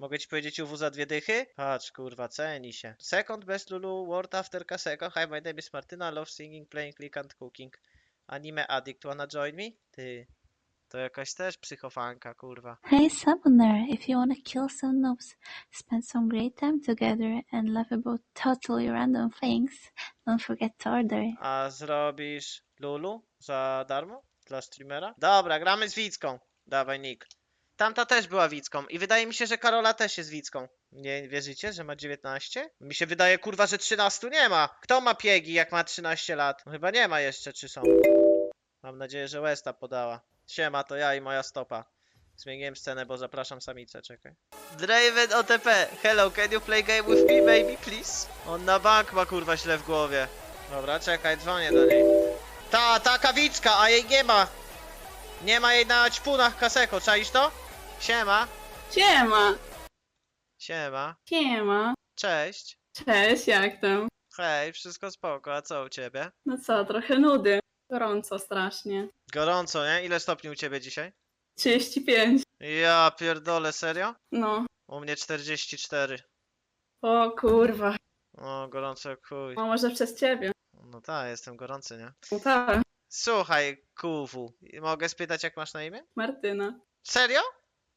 Mogę ci powiedzieć UW za dwie dychy? Patrz, kurwa, ceni się. Second best Lulu, World After Kaseko. Hi, my name is Martyna, love singing, playing, click and cooking. Anime addict, wanna join me? Ty. To jakaś też psychofanka, kurwa. Hey Summoner, if you wanna kill some noobs, spend some great time together and laugh about totally random things, don't forget to order. A zrobisz Lulu za darmo? Dla streamera? Dobra, gramy z Wicką. Dawaj, Nick. Tamta też była Wicką i wydaje mi się, że Karola też jest Wicką. Nie wierzycie, że ma 19? Mi się wydaje, kurwa, że 13 nie ma. Kto ma piegi, jak ma 13 lat? No chyba nie ma jeszcze, czy są? Mam nadzieję, że Westa podała. Siema, to ja i moja stopa. Zmieniłem scenę, bo zapraszam samicę, czekaj. Draven OTP, hello, can you play game with me, baby, please? On na bank ma kurwa źle w głowie. Dobra, czekaj, dzwonię do niej. Ta, ta kawicka, a jej nie ma. Nie ma jej na ćpunach kaseko, czaisz to? Siema, Siema, siema, siema. cześć. Cześć, jak tam? Hej, wszystko spoko, a co u ciebie? No co, trochę nudy. Gorąco strasznie. Gorąco, nie? Ile stopni u ciebie dzisiaj? 35. Ja pierdolę, serio? No. U mnie 44. O kurwa. O, gorąco chuj. No może przez ciebie. No tak, jestem gorący, nie? No tak. Słuchaj, kuwu, mogę spytać jak masz na imię? Martyna. Serio?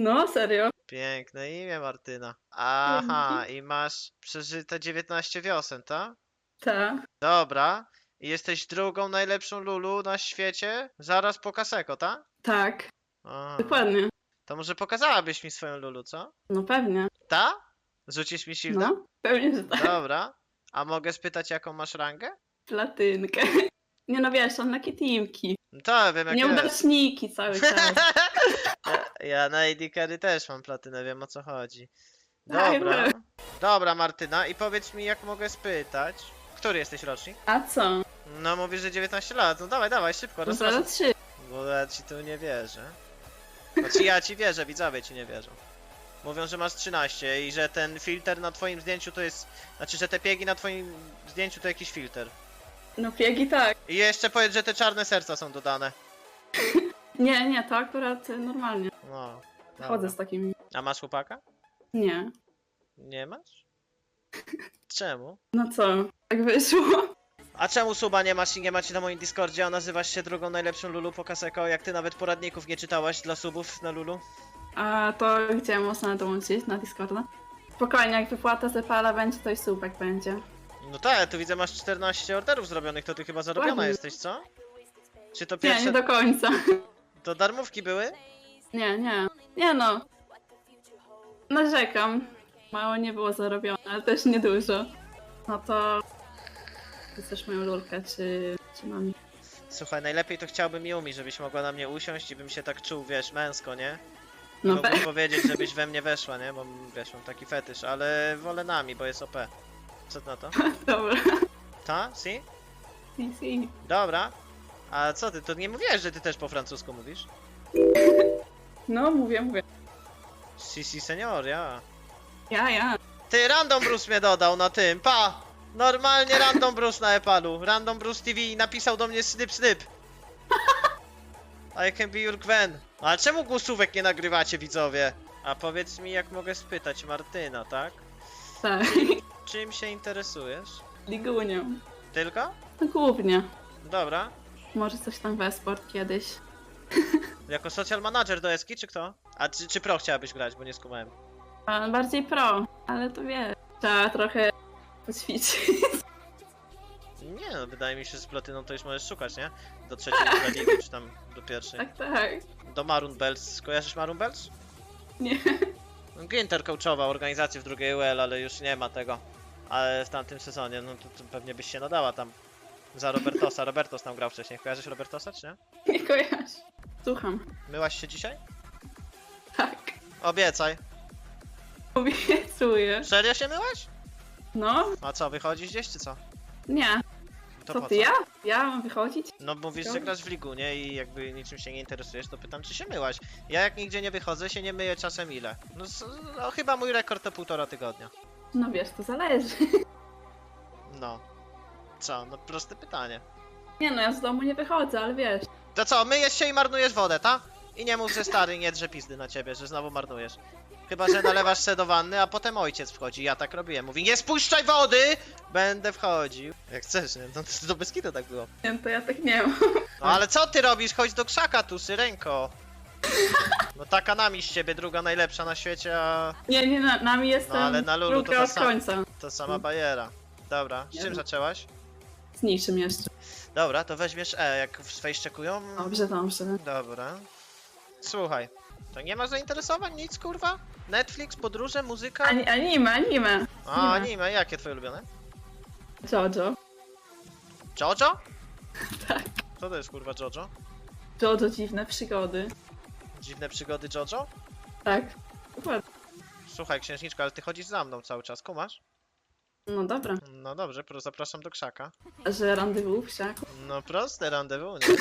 No, serio? Piękne imię, Martyna. Aha, i masz przeżyte 19 wiosen, tak? Ta. Dobra. I jesteś drugą najlepszą Lulu na świecie? Zaraz po Kaseko, tak? Tak. Aha. Dokładnie. To może pokazałabyś mi swoją Lulu, co? No pewnie. Ta? Rzucisz mi shielda? No. Pewnie, że tak. Dobra. A mogę spytać jaką masz rangę? Platynkę. Nie no wiesz, on takie teamki. No to wiem jak jest. Nieudaczniki cały czas. ja, ja na AD Carry też mam platynę, wiem o co chodzi. Tak, Dobra. tak. Dobra Martyna i powiedz mi jak mogę spytać. Który jesteś rocznik? A co? No mówisz, że 19 lat. No dawaj, dawaj, szybko, No rozpraszam. 03. Bo ja ci tu nie wierzę. Znaczy ja ci wierzę, widzowie ci nie wierzą. Mówią, że masz 13 i że ten filtr na twoim zdjęciu to jest... Znaczy, że te piegi na twoim zdjęciu to jakiś filtr. No piegi tak. I jeszcze powiedz, że te czarne serca są dodane. Nie, nie, to akurat y, normalnie. No. Chodzę dobra. z takimi. A masz chłopaka? Nie. Nie masz? Czemu? No co? Tak wyszło. A czemu suba nie masz i nie macie na moim Discordzie, a nazywasz się drugą najlepszą Lulu po Kaseko, jak ty nawet poradników nie czytałaś dla subów na Lulu? A to gdzie można dołączyć na Discorda? Spokojnie, jak wypłata Zepala będzie, to i słupek będzie. No tak, tu widzę masz 14 orderów zrobionych, to ty chyba zarobiona Ładnie. jesteś, co? Czy to Nie, pierwsze... nie do końca. To darmówki były? Nie, nie. Nie no. Narzekam. Mało nie było zarobione, ale też niedużo. No to... Chcesz moją lulkę, czy, czy mam... Słuchaj, najlepiej to chciałbym Yumi, żebyś mogła na mnie usiąść i bym się tak czuł, wiesz, męsko, nie? No Mógłbym pe- powiedzieć, żebyś we mnie weszła, nie? Bo wiesz, mam taki fetysz, ale wolę nami, bo jest OP. Co na to? Dobra. Ta? Si? Si, si. Dobra. A co ty, to nie mówiłeś, że ty też po francusku mówisz? No, mówię, mówię. Si, si, senior, ja. Ja, ja. Ty, Random Bruce mnie dodał na tym, pa! Normalnie Random Bruce na Epalu. Random Bruce TV napisał do mnie snyp snyp. I can be your Gwen. Ale czemu głosówek nie nagrywacie, widzowie? A powiedz mi, jak mogę spytać Martyna, tak? Tak. Czym się interesujesz? Ligunią. Tylko? No głównie. Dobra. Może coś tam w esport kiedyś. Jako social manager do Eski, czy kto? A czy, czy pro chciałabyś grać, bo nie skumałem. A, bardziej pro, ale to wiesz. Trzeba trochę poćwiczyć. Nie no, wydaje mi się, że z platyną to już możesz szukać, nie? Do trzeciej ligi, czy tam do pierwszej. Tak, tak. Do Maroon Bells. Kojarzysz Maroon Bells? Nie. Ginter coachował organizację w drugiej UL, ale już nie ma tego. Ale w tamtym sezonie, no to, to pewnie byś się nadała tam. Za Robertosa. Robertos tam grał wcześniej. Kojarzysz Robertosa, czy nie? Nie kojarzę. Słucham. Myłaś się dzisiaj? Tak. Obiecaj. Obiecuję. Serio się myłaś? No, A co, wychodzisz gdzieś, czy co? nie. To Co po ty, ja? Ja mam wychodzić? No mówisz, że Co? grasz w ligu, nie? I jakby niczym się nie interesujesz, to pytam, czy się myłaś. Ja jak nigdzie nie wychodzę, się nie myję czasem ile? No, z- no chyba mój rekord to półtora tygodnia. No wiesz, to zależy. No. Co? No proste pytanie. Nie no, ja z domu nie wychodzę, ale wiesz. To co, myjesz się i marnujesz wodę, ta? I nie mów, że stary nie drze pizdy na ciebie, że znowu marnujesz. Chyba, że nalewasz se do wanny, a potem ojciec wchodzi. Ja tak robiłem. Mówi, nie spuszczaj wody! Będę wchodził. Jak chcesz, nie? No to, bez kitu tak było. Nie, to ja tak nie mam. No ale co ty robisz? Chodź do krzaka tu, syrenko. No taka nami z ciebie, druga najlepsza na świecie, a Nie, nie, na, nami jestem No, ale na Lulu to druga to od samo. końca. to sama bajera. Dobra, z czym zaczęłaś? Z niczym jeszcze. Dobra, to weźmiesz E, jak w fejszczekują. Dobrze, dobrze. Dobra. Słuchaj, to nie ma zainteresowań, nic kurwa? Netflix, podróże, muzyka? Ani, anime, anime. A, anime. anime, jakie twoje ulubione? Jojo. Jojo? Tak. Co to jest kurwa Jojo? Jojo dziwne przygody. Dziwne przygody Jojo? Tak. Dokładnie. Słuchaj, księżniczko, ale ty chodzisz za mną cały czas, kumasz? No dobra. No dobrze, pro zapraszam do krzaka. A że rendezvous w siaku? No proste rendezvous, nie?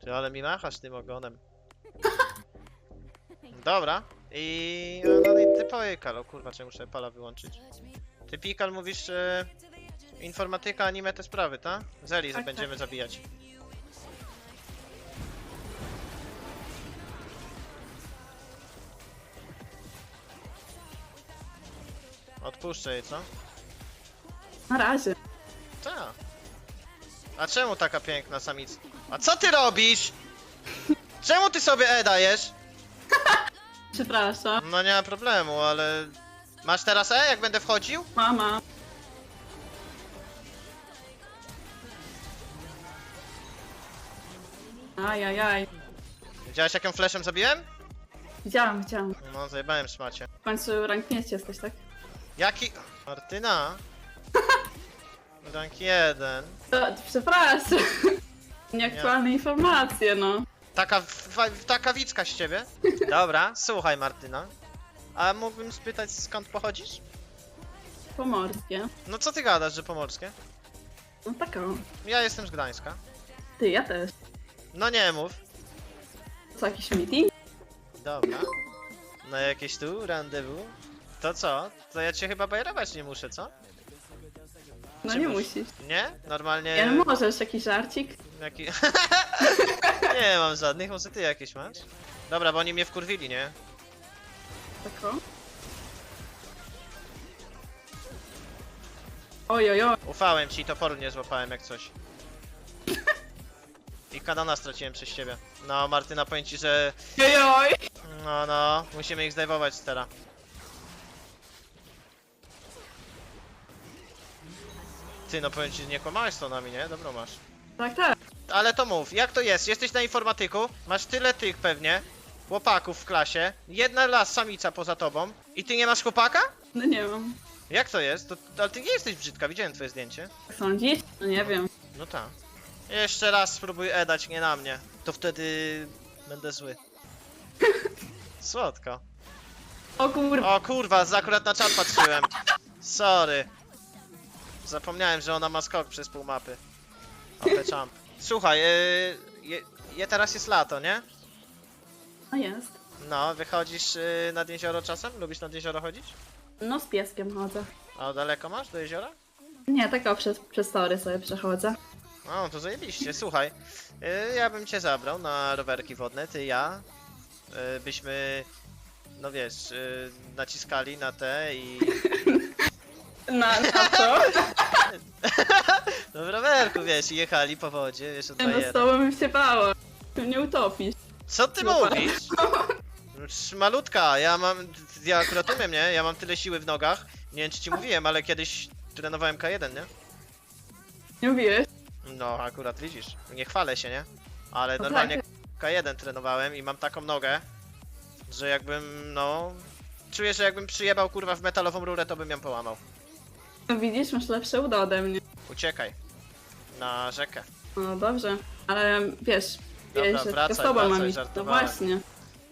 Ty, ale mi machasz tym ogonem. Dobra. I... No, no i ty pojekal, o kurwa, czy muszę pala wyłączyć. Ty Pikal mówisz, że... Informatyka, anime, te sprawy, tak? Zeli Tak, będziemy zabijać. Odpuszczę jej, co? Na razie. Tak. A czemu taka piękna samica? A co ty robisz? Czemu ty sobie E dajesz? Przepraszam. No nie ma problemu, ale... Masz teraz E, jak będę wchodził? Mama. Ajajaj. Widziałeś jak ją flashem zabiłem? Widziałam, widziałam. No, zajebałem szmacie. W końcu rank 5 jesteś, tak? Jaki... Martyna? Rank 1. To, przepraszam. Nieaktualne informacje, no. Taka, taka wicka z ciebie? Dobra, słuchaj Martyna. A mógłbym spytać skąd pochodzisz? Pomorskie. No co ty gadasz, że pomorskie? No taką. Ja jestem z Gdańska. Ty, ja też. No nie mów. Co, jakiś meeting? Dobra. No jakieś tu rendezvous? To co? To ja cię chyba bajerować nie muszę, co? No Czy nie mus- musisz. Nie? Normalnie... Nie no możesz, jakiś żarcik? Jaki... nie mam żadnych, może ty jakieś masz? Dobra, bo oni mnie wkurwili, nie? Taką. Oj, oj, oj. Ufałem ci, toporu nie złapałem jak coś. I kanona straciłem przez ciebie. No, Martyna, powiem ci, że... Oj, oj. No, no, musimy ich zdejmować teraz. Ty, no powiem ci, nie kłamałeś z tonami, nie? Dobro masz. Tak, tak. Ale to mów, jak to jest? Jesteś na informatyku, masz tyle tych pewnie, chłopaków w klasie, jedna las samica poza tobą i ty nie masz chłopaka? No nie wiem. Jak to jest? To, ale ty nie jesteś brzydka, widziałem twoje zdjęcie. Jak sądzisz? No nie wiem. No tak. Jeszcze raz spróbuj E dać, nie na mnie. To wtedy będę zły. Słodko. O kurwa. O kurwa, akurat na czat patrzyłem. Sorry. Zapomniałem, że ona ma skok przez pół mapy. Champ. Słuchaj, yy, je, je teraz jest lato, nie? No jest. No, wychodzisz yy, nad jezioro czasem? Lubisz nad jezioro chodzić? No z pieskiem chodzę. A daleko masz do jeziora? Nie, taka przez, przez tory sobie przechodzę. No, to zajebiście. Słuchaj, yy, ja bym cię zabrał na rowerki wodne, ty, ja. Yy, byśmy, no wiesz, naciskali na te i... Na, na co? No w rowerku, wiesz, i jechali po wodzie, wiesz, od z bajera. tobą bym się bała. Ty mnie utopisz. Co ty mówisz? Sz- Malutka, ja mam, ja akurat umiem, nie? Ja mam tyle siły w nogach. Nie wiem, czy ci mówiłem, ale kiedyś trenowałem K1, nie? Nie mówiłeś? No, akurat widzisz. Nie chwalę się, nie? Ale No normalnie tak. K1 trenowałem i mam taką nogę, że jakbym, no... Czuję, że jakbym przyjebał kurwa w metalową rurę, to bym ją połamał. Widzisz, masz lepsze udo ode mnie. Uciekaj. Na rzekę. No dobrze, ale wiesz, Dobra, wiesz, wracaj, z tobą wracaj, mam iść. No żartowałem. właśnie.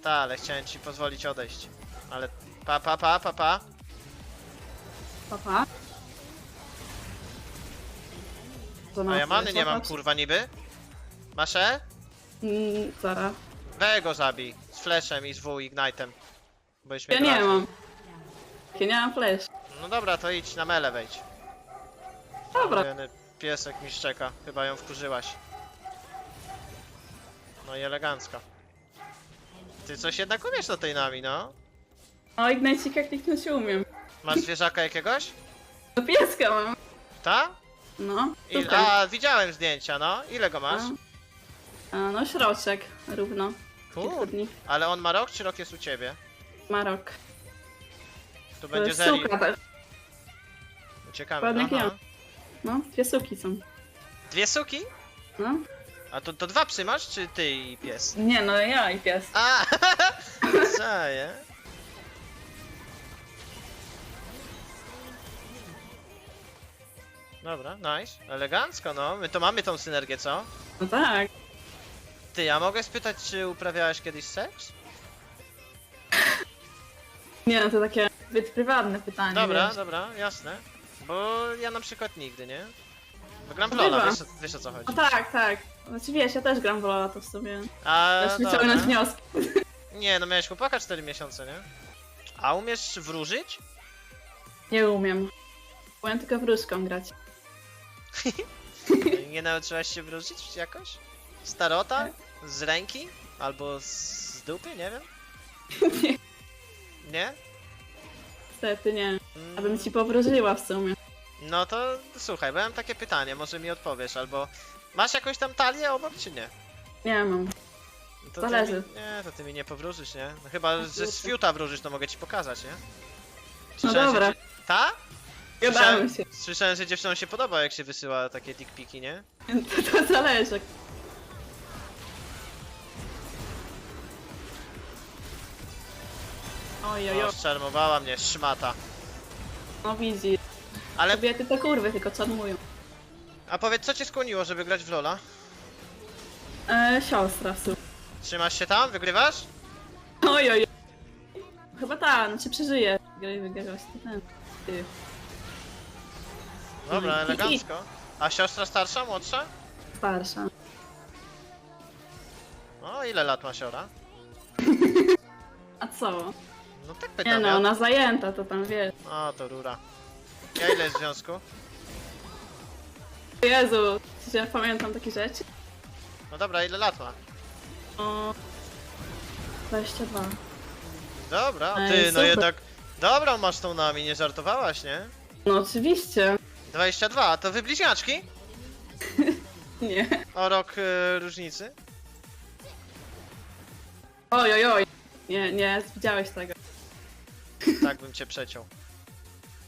Ta, ale chciałem ci pozwolić odejść. Ale pa, pa, pa, pa, pa. Papa. To A ja many nie mam, kurwa, niby. Masz E? Mm, Zara. We go zabij. Z flashem i z W ignite'em. Mnie Ja nie mam. Ja nie mam flash. No dobra, to idź na mele wejdź. Dobra. Piesek mi szczeka. Chyba ją wkurzyłaś. No i elegancko. Ty coś jednak umiesz na tej nami, no. O, Ignite'ika kliknąć umiem. Masz zwierzaka jakiegoś? No pieska mam. Ta? No, I, tutaj. a, widziałem zdjęcia, no. Ile go masz? A, a, no środczek, równo. Kilka Kur... dni. Ale on ma rok, czy rok jest u ciebie? Ma rok. Tu To będzie Zeri. suka też. Uciekamy, Ładny aha. pion. No, dwie suki są. Dwie suki? No. A to, to dwa psy masz, czy ty i pies? Nie, no ja i pies. A, Czaję. Dobra, nice. Elegancko, no. My to mamy tą synergię, co? No tak. Ty, ja mogę spytać, czy uprawiałeś kiedyś seks? Nie, no to takie zbyt prywatne pytanie. Dobra, wiesz. dobra, jasne. Bo ja na przykład nigdy, nie? Bo gram w No Lola, bywa. wiesz, wiesz o co chodzi. No tak, tak. Znaczy wiesz, ja też gram w LoL'a, to w sobie. A, wyciągnąć dobra. wnioski. Nie, no miałeś chłopaka 4 miesiące, nie? A umiesz wróżyć? Nie umiem. Umiem tylko wróżką grać. Nie nauczyłaś się wróżyć jakoś? Starota? Z ręki? Albo z dupy? Nie wiem. Nie, Nie? Niestety nie. Abym ci powróżyła w sumie. No to słuchaj, bo ja mam takie pytanie, może mi odpowiesz, albo... Masz jakąś tam talię obok, czy nie? Nie mam. No To Zależy. Ty mi, nie, to ty mi nie powróżysz, nie? No chyba, że z fiuta wróżysz, to mogę ci pokazać, nie? No Słyszałem, dobra. Że... Ta? Gadamy się. Słyszałem, że dziewczynom się podoba, jak się wysyła takie dickpiki, nie? To, to zależy. Oj, oj, O, oj. szczarmowała mnie, szmata. No widzi. Ale, Kobiety to kurwy, tylko czarnują. a powiedz, co cię skłoniło, żeby grać w Lola? E, siostra w sumie. Trzymasz się tam? Wygrywasz? Oj, oj, oj. Chyba tak, znaczy przeżyje. Gry wygrałeś to ten. Ty. Dobra, No elegancko. A siostra starsza, młodsza? Starsza. O, ile lat ma siora? A co? No tak Nie pytam, no, ja. ona zajęta, to tam wiesz. O, to rura. Ja ile jest w związku? Jezu, ja pamiętam takie rzeczy? No dobra, ile lat ma? O... 22. Dobra, Ej, ty, no super. jednak... Dobra, masz tą nami, nie żartowałaś, nie? No oczywiście. 22, a to wy bliźniaczki? Nie. O rok y, różnicy? Oj, oj, oj. Nie, nie, widziałeś tego. Tak bym cię przeciął.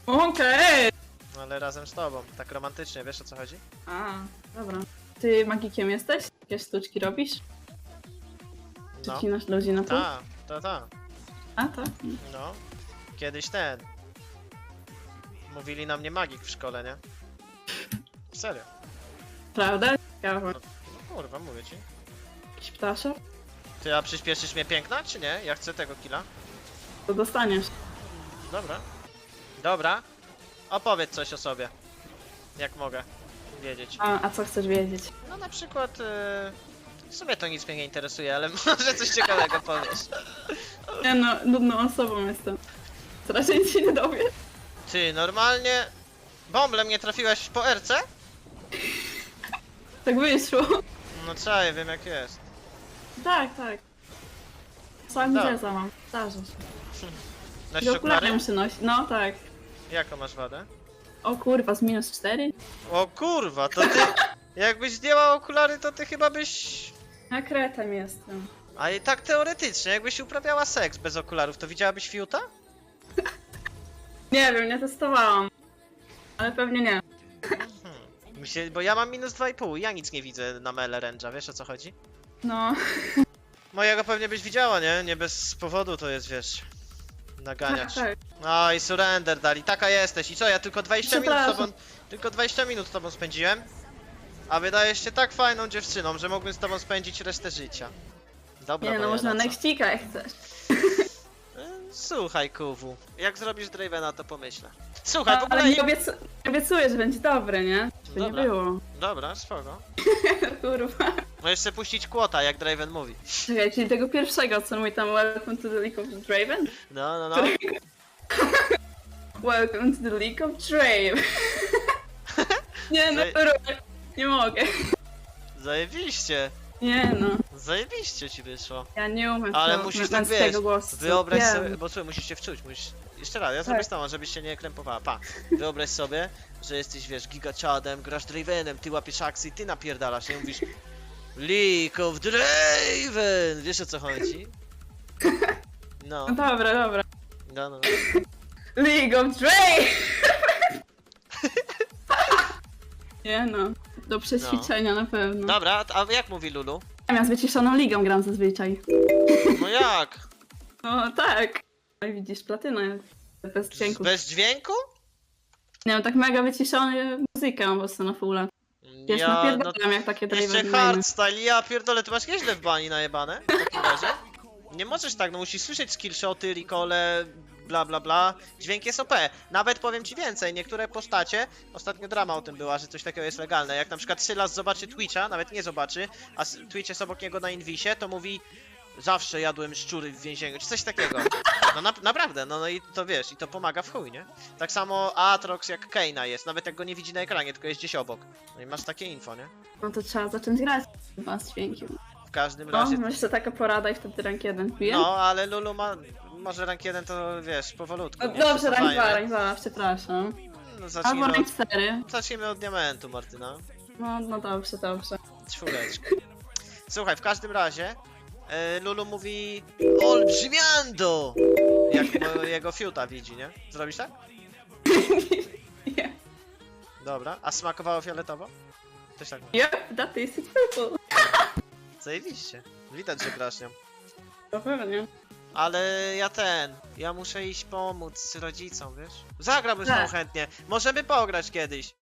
Okej. No ale razem z tobą, tak romantycznie, wiesz o co chodzi? A, dobra. Ty magikiem jesteś? Jakieś sztuczki robisz? Czy No, ci nasz ludzi na pół? ta, ta, ta. A, tak. No, kiedyś ten. Mówili na mnie magik w szkole, nie? Serio. Prawda? Ciekawe. No, kurwa, mówię ci. Jakiś ptaszek? Ty, a przyspieszysz mnie piękna, czy nie? Ja chcę tego killa. To dostaniesz. Dobra. Dobra. Opowiedz coś o sobie. Jak mogę wiedzieć. A, a co chcesz wiedzieć? No na przykład... Yy... W sumie to nic mnie nie interesuje, ale może coś ciekawego powiesz. Nie no, nudną osobą jestem. To raczej nic się nie dowie. Ty, normalnie... Bomblem nie trafiłaś po RC? Tak wyszło. No czaję, wiem jak jest. Tak, tak. Sam jazza mam. Zdarza się. Nosisz Do okulary muszę nosić. No tak. Jaką masz wadę? O kurwa, z minus 4? O kurwa, to ty... Jakbyś zdjęła okulary, to ty chyba byś... Ja kretem jestem. A i tak teoretycznie, jakbyś uprawiała seks bez okularów, to widziałabyś fiuta? Nie wiem, nie testowałam. Ale pewnie nie. Mi się, bo ja mam minus 2,5 ja nic nie widzę na mele ręcza, wiesz o co chodzi? No. Mojego pewnie byś widziała, nie? Nie bez powodu to jest, wiesz... Tak, Naganiacz. tak. No i surrender dali, taka jesteś. I co, ja tylko 20 minut z tobą... Tylko 20 minut z tobą spędziłem. A wydajesz się tak fajną dziewczyną, że mógłbym z tobą spędzić resztę życia. Dobra, Nie no, można nextika jak chcesz. Słuchaj, Kuwu, jak zrobisz Dravena, to pomyślę. Słuchaj, w ogóle... Ale nie, obiecu nie obiecuję, że będzie dobre, nie? Żeby Dobra. nie było. Dobra, spoko. Kurwa. Możesz sobie puścić kłota, jak Draven mówi. Czekaj, czyli tego pierwszego, co mówi tam Welcome to the League of Draven? No, no, no. Welcome to the League of Draven. nie no, Zaj- kurwa. Nie mogę. Zajebiście. Nie no. Zajebiście ci wyszło. Ja nie umiem Ale musisz tak, wiesz, głosu. Wyobraź Wiem. sobie, bo słuchaj, musisz się wczuć, musisz... Jeszcze raz, ja zrobię Tak. z tobą, żebyś się nie krępowała. Pa, wyobraź sobie, że jesteś, wiesz, gigaczadem, grasz Dravenem, ty łapiesz aksy i ty napierdalasz i mówisz League of Draven! Wiesz o co chodzi? No, No dobra, dobra. no, no. League of Drake! nie no, do przećwiczenia na pewno. Dobra, a jak mówi Lulu? Ja z wyciszoną ligą gram zazwyczaj. No jak? No tak. No i widzisz, platyna bez dźwięku. Bez dźwięku? Nie tak mega wyciszony muzykę mam po prostu na fulla. Wiesz, Ja, no, napierdalam jak takie jeszcze drive hardstyle, ja pierdolę, ty masz nieźle w bani najebane, w takim razie. Nie możesz tak, no musisz słyszeć skillshoty, recole, bla bla bla. Dźwięk jest OP. Nawet powiem ci więcej, niektóre postacie, ostatnio drama o tym była, że coś takiego jest legalne. Jak na przykład Sylas zobaczy Twitcha, nawet nie zobaczy, a Twitch jest obok niego na Invisie, to mówi Zawsze jadłem szczury w więzieniu, czy coś takiego. No na, naprawdę, no, no i to wiesz, i to pomaga w chuj, nie? Tak samo Aatrox jak Keina jest, nawet jak go nie widzi na ekranie, tylko jest gdzieś obok. No i masz takie info, nie? No to trzeba zacząć grać chyba z dźwiękiem. W każdym No, razie myślę taka porada i wtedy rank 1 wbiję. No, ale Lulu ma. Może rank 1 to wiesz, powolutku. No nie dobrze, rank przesadzajmy. 2, rank 2, przepraszam. No, Albo zacznijmy, rank od, 4. zacznijmy od diamentu, Martyna. No, no dobrze, dobrze. Czwóreczka. Słuchaj, w każdym razie e, Lulu mówi olbrzymiando! Jak mo- jego fiuta widzi, nie? Zrobisz tak? Nie. Dobra, a smakowało fioletowo? Też tak mówię. Yep, that is it. Zajebiście. Widać, że grasz nią. No pewnie. Ale ja ten, ja muszę iść pomóc rodzicom, wiesz? Zagrałbym z tą Tak. chętnie. Możemy pograć kiedyś.